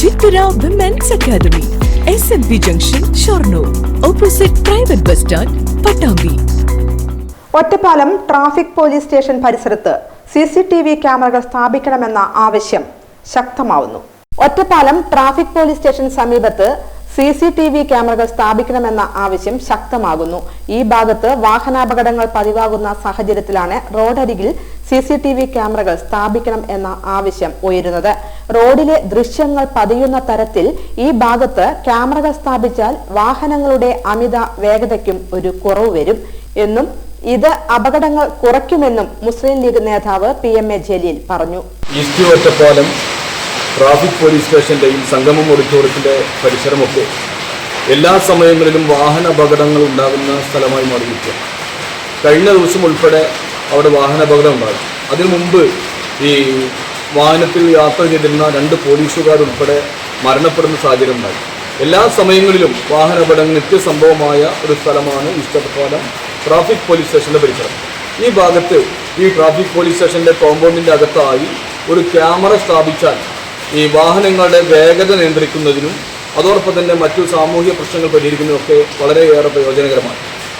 Chithara women's academy S N P junction Shoranur opposite private bus stand Pattambi Ottapalam traffic police station പരിസരത്ത് C C T V ക്യാമറകൾ സ്ഥാപിക്കണമെന്ന ആവശ്യം ശക്തമാവുന്നു. Ottapalam traffic police station സമീപത്ത് C C T V ക്യാമറകൾ സ്ഥാപിക്കണമെന്ന ആവശ്യം ശക്തമാകുന്നു. ഈ ഭാഗത്ത് വാഹനാപകടങ്ങൾ പതിവാകുന്ന സാഹചര്യത്തിലാണ് റോഡരികിൽ സി സി ടി വി ക്യാമറകൾ സ്ഥാപിക്കണം എന്ന ആവശ്യം ഉയരുന്നത്. റോഡിലെ ദൃശ്യങ്ങൾ പതിയുന്ന തരത്തിൽ ഈ ഭാഗത്ത് ക്യാമറകൾ സ്ഥാപിച്ചാൽ വാഹനങ്ങളുടെ അമിത വേഗതയ്ക്കും ഒരു കുറവ് വരും എന്നും ഇത് അപകടങ്ങൾ കുറയ്ക്കുമെന്നും മുസ്ലിം ലീഗ് നേതാവ് പി എം എ ജലീൽ പറഞ്ഞു. ട്രാഫിക് പോലീസ് സ്റ്റേഷന്റെയും സംഗമം ഓഡിറ്റോറിയത്തിന്റെ പരിസരമൊക്കെ എല്ലാ സമയങ്ങളിലും വാഹന അപകടങ്ങൾ ഉണ്ടാകുന്ന സ്ഥലമായി മാറിയിരിക്കുക കഴിഞ്ഞ ദിവസം ഉൾപ്പെടെ അവിടെ വാഹന അപകടം ഉണ്ടാകും അതിനു മുമ്പ് ഈ വാഹനത്തിൽ യാത്ര ചെയ്തിരുന്ന രണ്ട് പോലീസുകാർ ഉൾപ്പെടെ മരണപ്പെടുന്ന സാഹചര്യം ഉണ്ടായി. എല്ലാ സമയങ്ങളിലും വാഹന അപകടങ്ങൾ നിത്യസംഭവമായ ഒരു സ്ഥലമാണ് ഈസ്റ്റ് ട്രാഫിക് പോലീസ് സ്റ്റേഷന്റെ പരിസരം. ഈ ഭാഗത്ത് ഈ ട്രാഫിക് പോലീസ് സ്റ്റേഷന്റെ കോമ്പൗണ്ടിന്റെ അകത്തായി ഒരു ക്യാമറ സ്ഥാപിച്ചാൽ ഈ വാഹനങ്ങളുടെ വേഗത നിയന്ത്രിക്കുന്നതിനും അതോടൊപ്പം തന്നെ മറ്റു സാമൂഹിക പ്രശ്നങ്ങൾ പരിഹരിക്കുന്നതിനൊക്കെ വളരെയേറെ പ്രയോജനകരമാണ്.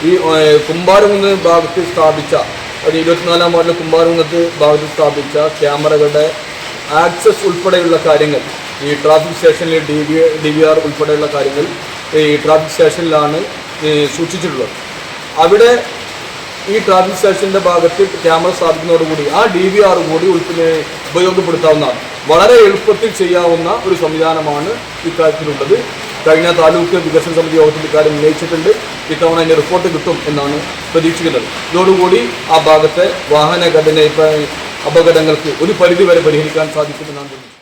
ഈ കുമ്പാരം കുമ്പാരകുന്ന് ഭാഗത്ത് സ്ഥാപിച്ച ഒരു ഇരുപത്തിനാലാം വാർഡിലെ കുമ്പാരകുന്നത്ത് ഭാഗത്ത് സ്ഥാപിച്ച ക്യാമറകളുടെ ആക്സസ് ഉൾപ്പെടെയുള്ള കാര്യങ്ങൾ ഈ ട്രാഫിക് സ്റ്റേഷനിൽ D V D V R ഉൾപ്പെടെയുള്ള കാര്യങ്ങൾ ഈ ട്രാഫിക് സ്റ്റേഷനിലാണ് സൂക്ഷിച്ചിട്ടുള്ളത്. അവിടെ ഈ ട്രാഫിക് സ്റ്റേഷന്റെ ഭാഗത്ത് ക്യാമറ സ്ഥാപിക്കുന്നതോടുകൂടി ആ ഡി വി ആർ കൂടി ഉപയോഗപ്പെടുത്താവുന്നതാണ്. വളരെ എളുപ്പത്തിൽ ചെയ്യാവുന്ന ഒരു സംവിധാനമാണ് ഇക്കാര്യത്തിലുള്ളത്. കഴിഞ്ഞ താലൂക്ക് വികസന സമിതി യോഗത്തിൽ ഇക്കാര്യം ഉന്നയിച്ചിട്ടുണ്ട്. ഇത്തവണ അതിന്റെ റിപ്പോർട്ട് കിട്ടും എന്നാണ് പ്രതീക്ഷിക്കുന്നത്. ഇതോടുകൂടി ആ ഭാഗത്തെ വാഹന ഘടന അപകടങ്ങൾക്ക് ഒരു പരിധി വരെ പരിഹരിക്കാൻ സാധിക്കുമെന്നാണ് തോന്നുന്നത്.